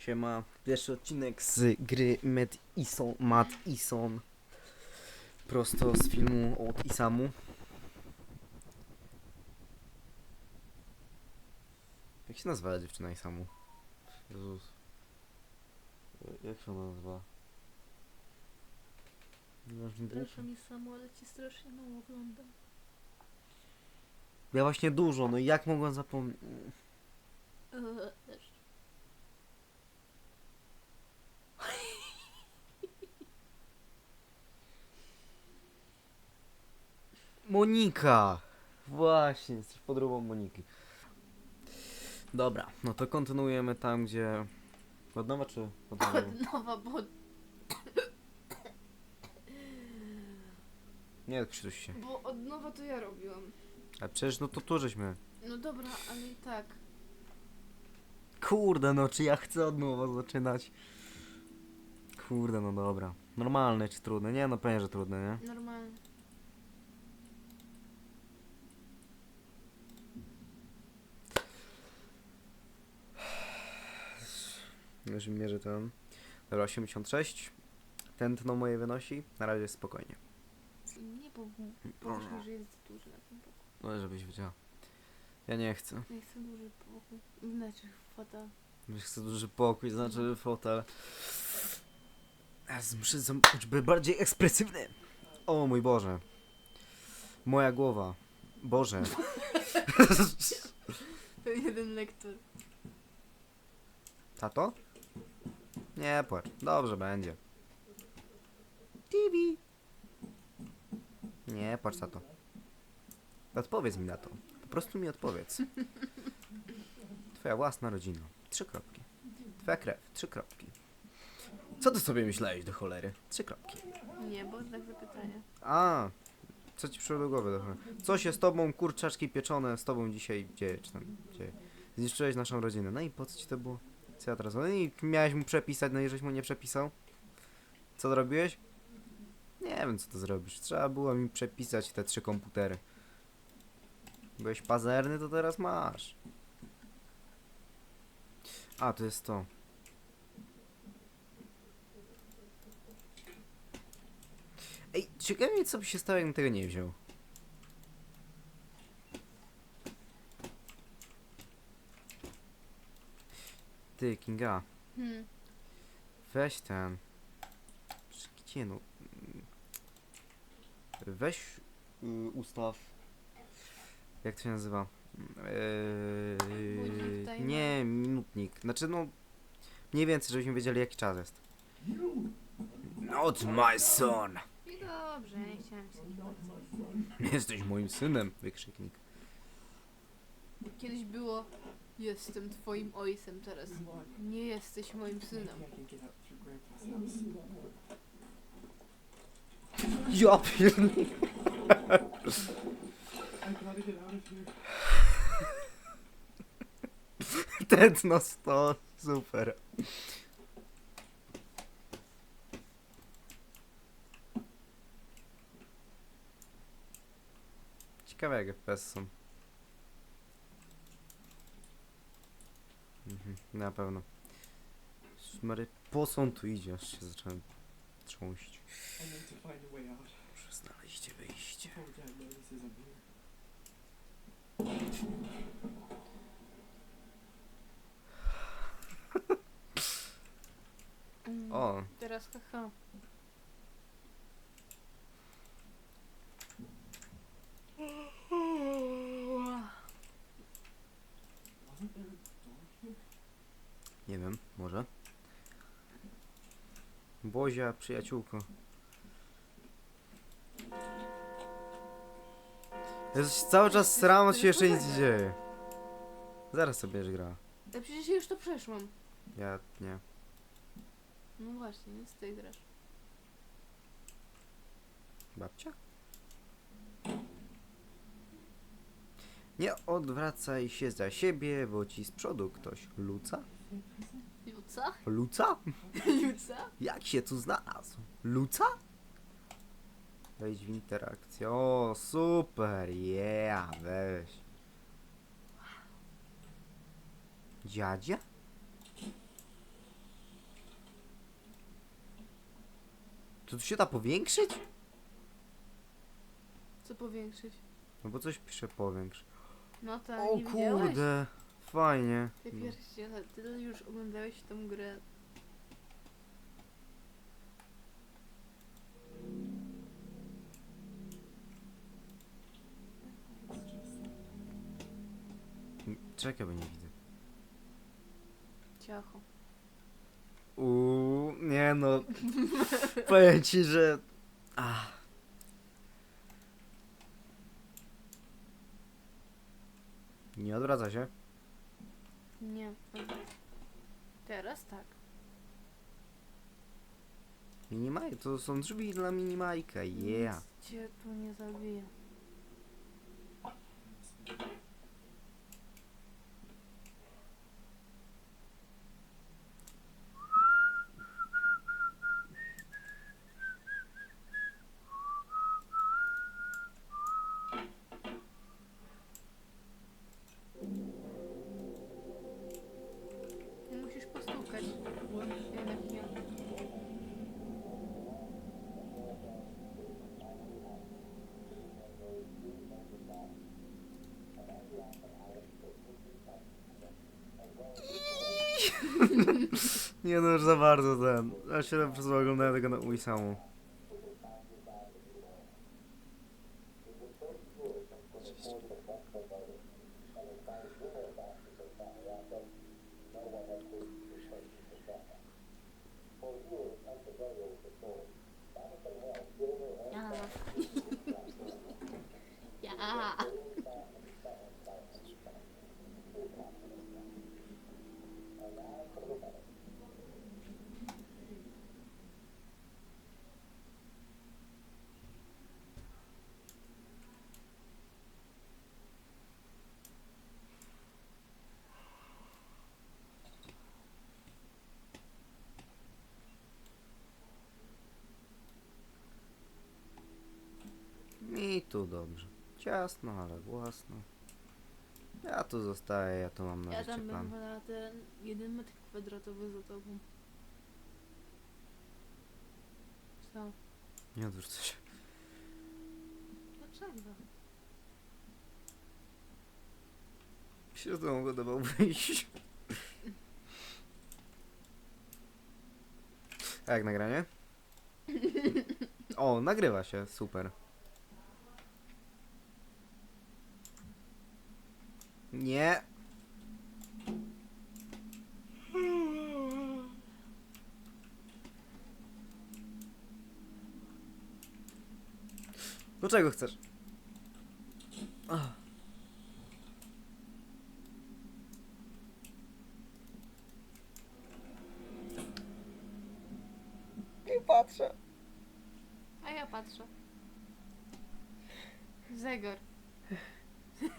Siema, pierwszy odcinek z gry Med Ison, Mad Ison. Prosto z filmu od Isamu. Jak się nazywa dziewczyna Isamu? Jezus. Jak się ona nazywa? Mi samo, ale ci strasznie mało oglądam. Ja właśnie dużo, no i jak mogłem zapomnieć? Eee, też. Monika! Właśnie, jesteś podróbą Moniki. Dobra, no to kontynuujemy tam, gdzie... Od nowa czy od nowa? Od nowa, bo Nie, krzyż się. Bo od nowa to ja robiłam. A przecież no to tu żeśmy. No dobra, ale i tak. Kurde, no czy ja chcę od nowa zaczynać? Kurde, no dobra. Normalne czy trudne? Nie, no pewnie, że trudne, nie? Normalnie. Już mierzę ten. Dobra, 86. Tętno moje wynosi. Na razie spokojnie. Nie, bo powiesz mi, że jest duży na tym boku. No, żebyś wiedziała. Ja nie chcę. Ja chcę duży boku. Znaczy, fotel. Wiesz, chcę duży pokój, znaczy fotel. Jezu, Muszę zam- być bardziej ekspresywny. O mój Boże. Moja głowa. Boże. To jeden lektor. Tato? Nie płacz. Dobrze będzie. TV. Nie płacz, tato. Odpowiedz mi na to. Po prostu mi odpowiedz. Twoja własna rodzina. Trzy kropki. Twoja krew. Trzy kropki. Co ty sobie myślałeś do cholery? Trzy kropki. Nie, bo znak zapytania. A, co ci przyszło do głowy? do cholery? Co się z tobą, kurczaczki pieczone, z tobą dzisiaj dzieje, czy tam dzieje? Zniszczyłeś naszą rodzinę. No i po co ci to było? Co ja teraz? No i miałeś mu przepisać, no i żeś mu nie przepisał? Co zrobiłeś? Nie wiem, co to zrobisz. Trzeba było mi przepisać te trzy komputery. Byłeś pazerny, to teraz masz. A, to jest to. Ej, ciekawe mnie, co by się stało, jakbym tego nie wziął. Ty, Kinga, Hmm. weź ten. Gdzie no? Weź y, ustaw. Jak to się nazywa? Budzik, Yy, timer? nie, minutnik. Znaczy, no. Mniej więcej, żebyśmy wiedzieli, jaki czas jest. Not my son! I dobrze, nie chciałam się. Jesteś moim synem! Wykrzyknik. Kiedyś było jestem twoim ojcem, teraz nie jesteś moim synem. Ja pierdolę. Tętno 100, super. Ciekawe jak FPS są. Mhm, na pewno. Szmary, po co on tu idzie? Aż się zacząłem trząść. Muszę znaleźć wyjście. Mm, O, Teraz haha. Wasn't there a door here? nie wiem, może. Bozia, przyjaciółko. Jezus, cały czas sram, się jeszcze nic nie dzieje. Zaraz sobie będziesz gra. Ja przecież już to przeszłam. Ja nie. No właśnie, więc ty grasz. Babcia? Nie odwracaj się za siebie, bo ci z przodu ktoś luca? Juca? Luca? Jak się tu znalazł? Luca? Wejdź w interakcję. O, super, yeah, weź. Dziadzia? To tu się da powiększyć? Co powiększyć? No bo coś pisze powiększ. No tak, O widziałeś? kurde fajnie. Ty pierściele, tyle już oglądałeś tą grę. Czekaj, bo nie widzę. Ciacho. Uuu, nie no. Powiem ci, że... Ach. Nie odwraca się. Nie. Teraz tak. Minimaj, to są drzwi dla minimajka, yeah. Nic cię tu nie zabije. Musisz postukać. Jednak nie. Nie no, już za bardzo ten. Ja się po prostu oglądałem tego na Wii samu. Ja. ja. Mi tu dobrze. Ciasno, ale własno. Ja tu zostaję, ja tu mam na Ja życie tam plan. będę na ten jeden metr kwadratowy za tobą. Co? Nie odwrócę się. Dlaczego? Się z tobą podobał wyjść. A jak nagranie? O, nagrywa się, super. Nie. Do czego chcesz? Ach. Nie patrzę. A ja patrzę. Zegar.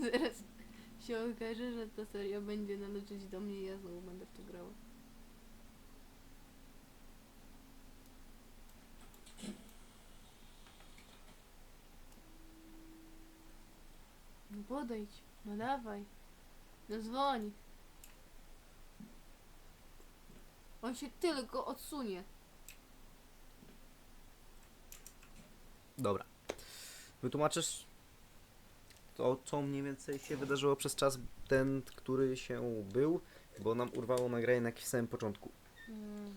Zaraz się okaże, że ta seria będzie należeć do mnie i ja znowu będę w to grała. No podejdź, no dawaj. No dzwoń. On się tylko odsunie. Dobra. Wytłumaczysz to, co mniej więcej się wydarzyło przez czas ten, który się był, bo nam urwało nagranie na jakimś samym początku. Mm,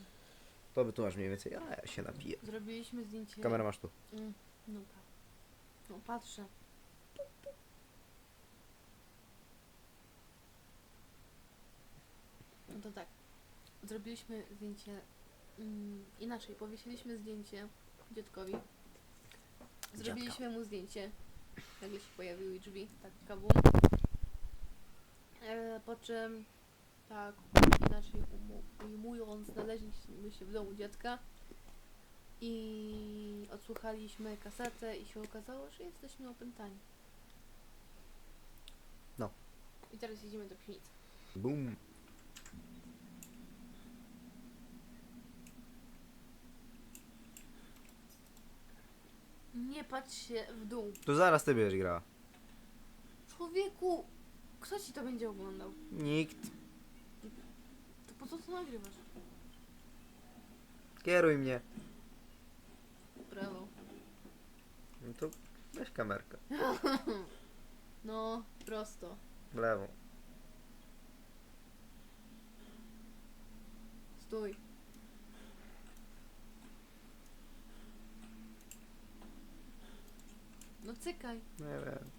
To wytłumacz mniej więcej, a ja się napiję. zrobiliśmy zdjęcie. Kamerę masz tu. Mm, dobra. No patrzę. No to tak. Zrobiliśmy zdjęcie mm, inaczej. Powiesiliśmy zdjęcie dziadkowi. Zrobiliśmy mu zdjęcie. Nagle się pojawiły drzwi, tak kabum. E, po czym, tak inaczej ujmując, znaleźliśmy się w domu dziadka i odsłuchaliśmy kasetę i się okazało, że jesteśmy opętani. No. I teraz jedziemy do piwnicy. Bum. Nie patrz się w dół. To zaraz ty będziesz grała. Człowieku, kto ci to będzie oglądał? Nikt. Po co to nagrywasz? Kieruj mnie. Brawo. No to weź kamerkę. No, prosto. W lewo. Stój. Cykaj. Nie wiem.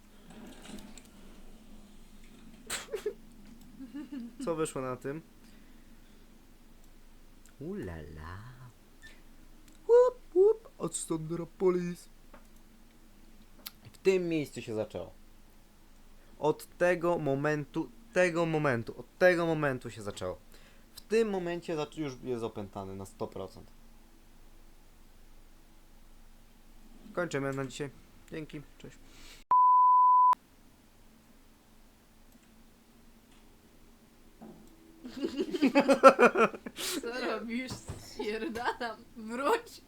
Co wyszło na tym? Ulala. Łup, łup, odstąd Police. W tym miejscu się zaczęło. Od tego momentu, tego momentu, od tego momentu się zaczęło. W tym momencie zac- już jest opętany na 100%. Kończymy na dzisiaj. Dzięki, cześć. Co robisz? Spierdalam. Wróć.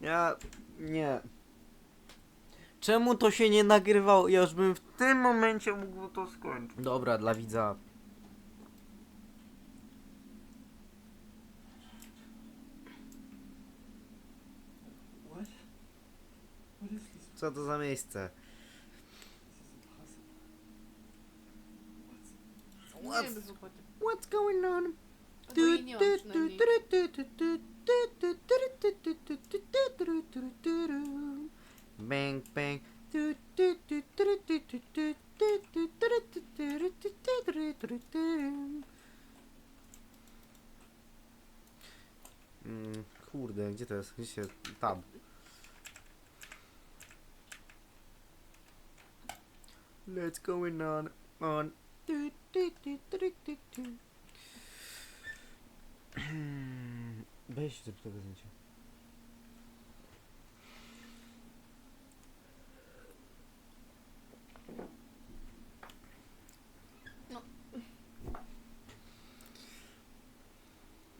Ja nie. Czemu to się nie nagrywało? Ja już bym w tym momencie mógł to skończyć. Dobra, dla widza. Co to za miejsce? This is impossible. What's Nie bez głupoty. What's going on? A to jej nie mam przynajmniej. Bang bang. Mm, kurde, gdzie to jest? Gdzie się... Tab. Let's going on, on. Du. Weź zrób tego zdjęcia.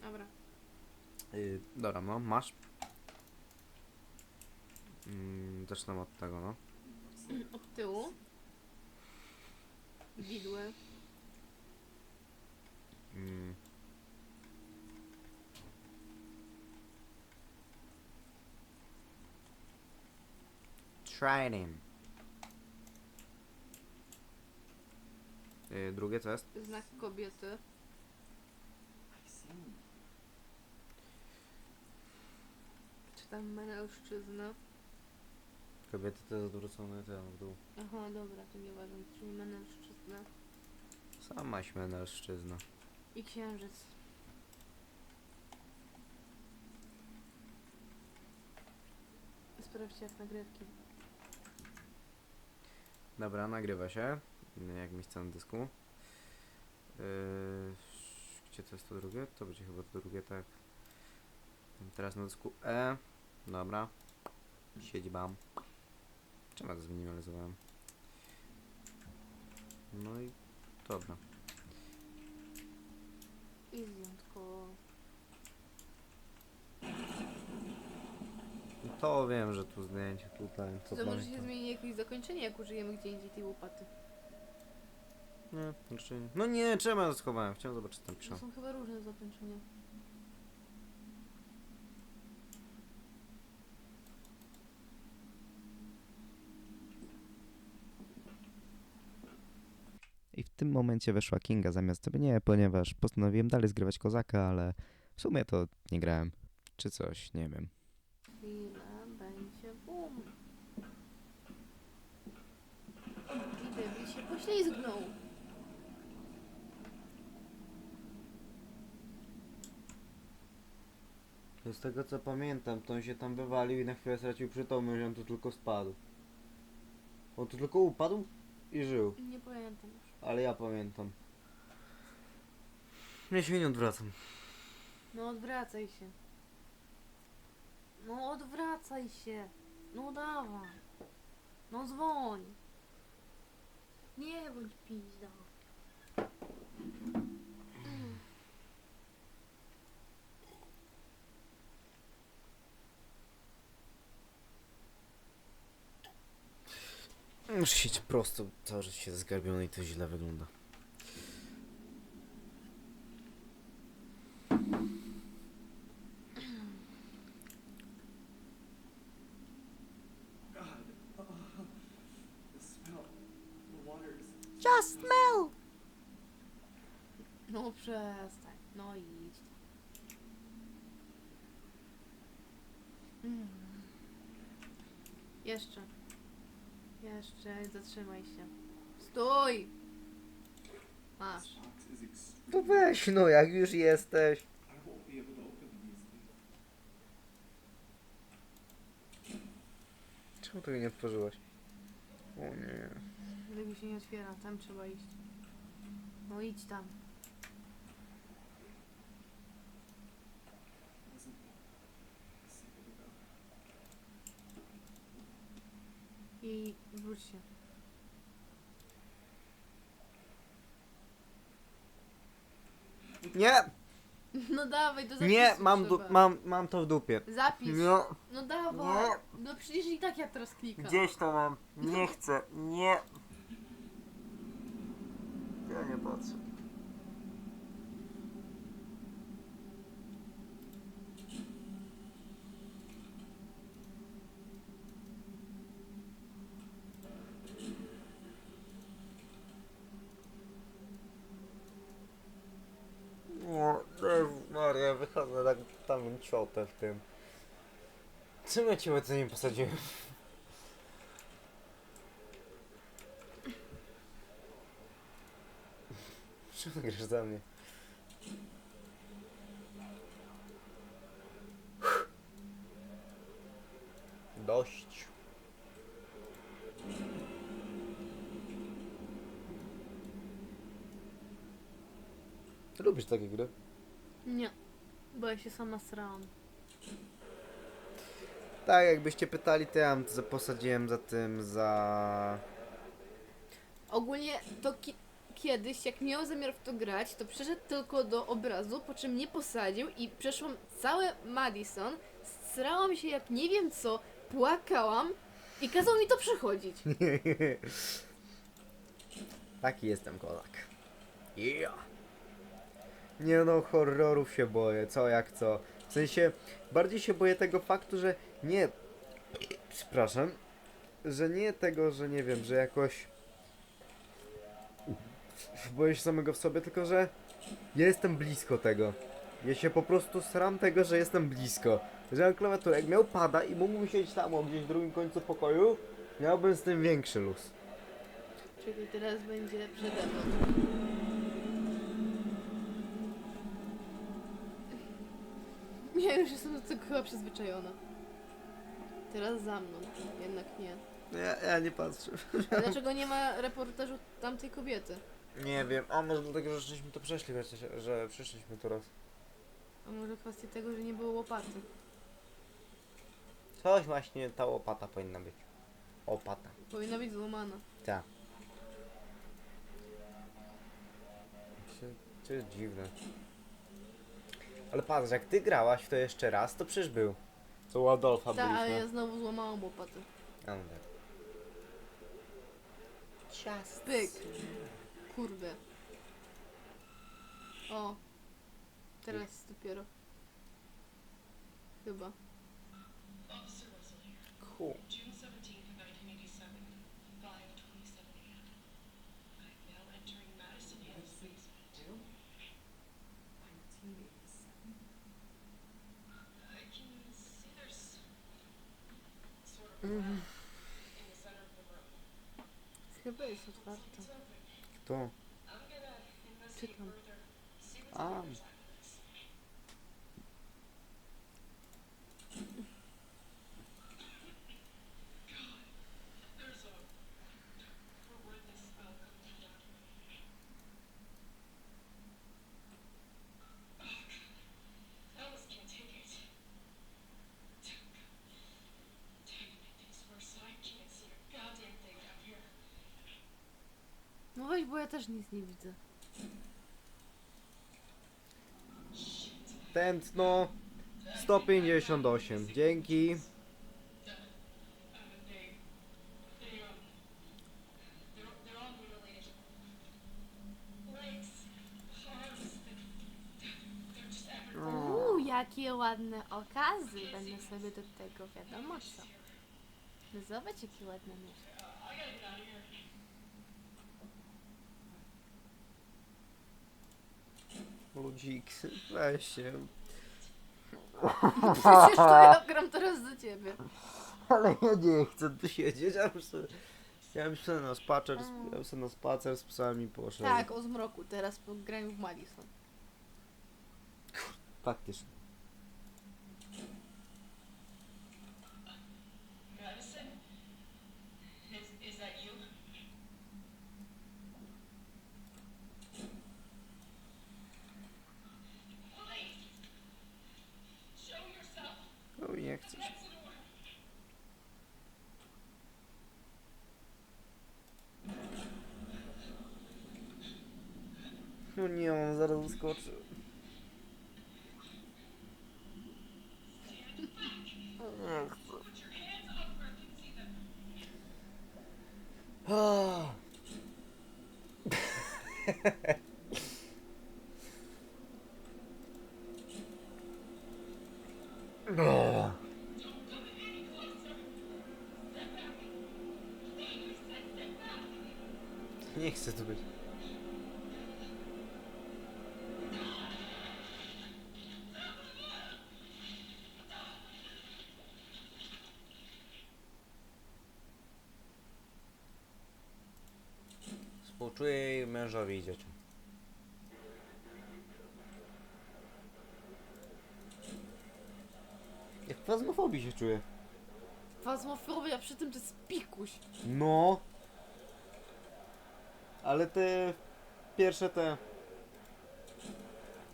Dobra. Yy, dobra, no, masz. Mm, zacznę od tego, no. Od tyłu. Widły. Mm. Yy, drugie co jest? Znak kobiety. Czy tam mężczyzna. Kobiety to jest odwrócone ten w dół. Aha, dobra, to nieważne. Czyli mężczyzna. Samaś mężczyzna. I księżyc. Sprawdźcie jak nagrywki. Dobra, nagrywa się. Jak miejsce na dysku. Yy, gdzie to jest to drugie? To będzie chyba to drugie, tak. Teraz na dysku E. Dobra. Siedzi bam. Czemu ja to zminimalizowałem? No i dobra. I wyjątkowo. No To wiem, że tu zdjęcie tutaj. To, To może się zmieni jakieś zakończenie, jak użyjemy gdzie indziej tej łopaty. Nie, znaczy nie. No nie, czemu ja to schowałem? Chciałem zobaczyć co tam To pisze. są chyba różne zakończenia. Tym momencie weszła Kinga zamiast mnie, ponieważ postanowiłem dalej zgrywać kozaka, ale w sumie to nie grałem. Czy coś, nie wiem. Chwila, będzie bum. I debil się poślizgnął. Z tego co pamiętam, to on się tam wywalił i na chwilę stracił przytomność, on tu tylko spadł. On tu tylko upadł i żył, Nie pamiętam. Ale ja pamiętam. Ja się nie odwracam. No odwracaj się. No odwracaj się. No dawaj. No dzwoń. Nie bądź pizda. muszę siedzieć prosto, całe życie zgarbione i to źle wygląda. Just smell! No przestań, no idź. Mm. Jeszcze. Jeszcze, zatrzymaj się. Stój! Masz. To weź no, jak już jesteś. Czemu tego nie otworzyłaś? O nie. Tego się nie otwiera, tam trzeba iść. No idź tam. I wróć się. Nie! No dawaj, do zapisu Nie, mam, du- trzeba. mam, mam to w dupie. Zapis. No, No dawaj. No przecież i tak ja teraz klikam. gdzieś to mam. Nie chcę. Nie. Ja nie patrzę. O, Jezus Maria, wychodzę tak tam ciotę w tym. Czym ja cię to nie posadziłem? Czemu grasz za mnie? Dość. Ty lubisz takie gry? Nie. Bo ja się sama srałam. Tak, jakbyście pytali, to ja za- posadziłem za tym, za... Ogólnie to ki- kiedyś, jak miał zamiar w to grać, to przeszedł tylko do obrazu, po czym mnie posadził i przeszłam całe Madison, srałam się jak nie wiem co, płakałam i kazał mi to przechodzić. Taki jestem kozak. Yeah. Nie no, horrorów się boję, co jak co. W sensie, bardziej się boję tego faktu, że nie... Przepraszam. Że nie tego, że nie wiem, że jakoś... Boję się samego w sobie, tylko że ja jestem blisko tego. Ja się po prostu sram tego, że jestem blisko. Że mam klawiaturę, jak miał pada i mógłbym siedzieć tam, o, gdzieś w drugim końcu pokoju, miałbym z tym większy luz. Czyli teraz będzie przede mną. Ja już jestem do tego chyba przyzwyczajona. Teraz za mną, jednak nie. Ja, ja nie patrzę. A dlaczego nie ma reportażu tamtej kobiety? Nie wiem, a może dlatego, że żeśmy to przeszli, wiecie, że- że przyszliśmy tu raz. A może kwestia tego, że nie było łopaty? Coś właśnie, ta łopata powinna być. Opata. Powinna być złamana. Tak. To jest dziwne. Ale patrz, jak ty grałaś w to jeszcze raz, to przecież był. Co u Adolfa Tak, ale byliśmy. ja znowu złamałam łopatę. A, no tak. Ciast. Pyk. Kurde. O. Teraz dopiero. Chyba. Cool. Кто? А. też nic nie widzę. Tętno 158. Dzięki. Uuu, jakie ładne okazy. Będę sobie do tego wiadomo co. No zobacz, jakie ładne mieszkanie. Ludzik, weź się. Przecież to ja gram teraz do ciebie. Ale ja nie chcę tu siedzieć, ja bym sobie... Ja bym sobie na spacer, ja bym sobie na spacer z psami poszedł. Tak, o zmroku, teraz po graniu w Madison. Faktycznie. No nie, on zaraz wyskoczy. Współczuję jej mężowi i dzieciom. Jak plazmofobii się czuję. Fazmofobia, przy tym to jest pikuś. No. Ale te pierwsze te.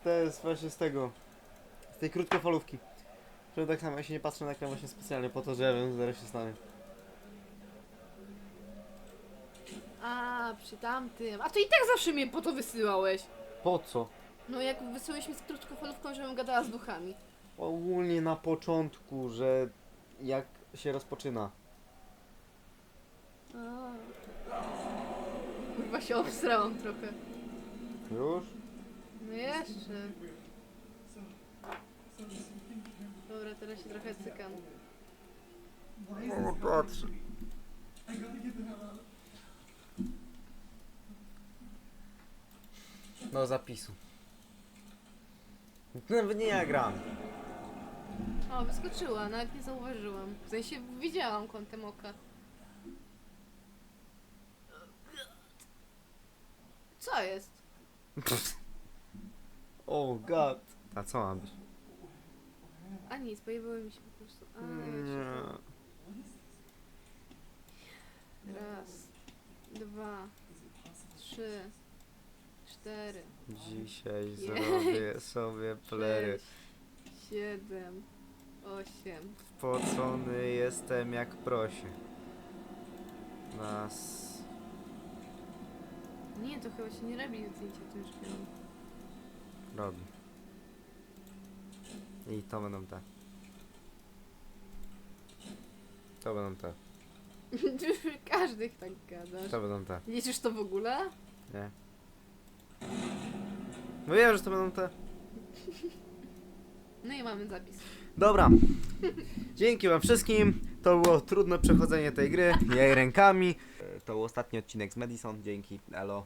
Te jest właśnie z tego. Z tej krótkofalówki. Że tak samo ja się nie patrzę na ekran właśnie specjalnie po to, że ja wiem, że zaraz się stanie. A, przy tamtym. A to i tak zawsze mnie po to wysyłałeś. Po co? No jak wysyłałeś mi z krótkofalówką, żebym gadała z duchami. Ogólnie na początku, że jak się rozpoczyna. A. Kurwa się obsrałam trochę. Już? No jeszcze. Dobra, teraz się trochę cykam. Why is O, this patrz. Do zapisu. Nawet nie ja gram. O, wyskoczyła, nawet nie zauważyłam. W sensie widziałam kątem oka. Co jest? O god. A co ma być? A nic, pojawiły mi się po prostu. A, Nie. się... Raz, dwa, trzy, cztery, Dzisiaj zrobię sobie plery. sześć, siedem, osiem. Spocony jestem jak prosie. Nas. Nie, to chyba się nie robi zdjęcia tym drzwiom. robi. I to będą te. To będą te. Każdych tak gadasz. To będą te. Liczysz to w ogóle? Nie. No wiem, że to będą te. No i mamy zapis. Dobra. Dzięki wam wszystkim. To było trudne przechodzenie tej gry. Jej rękami. To był ostatni odcinek z Madison. Dzięki. Elo.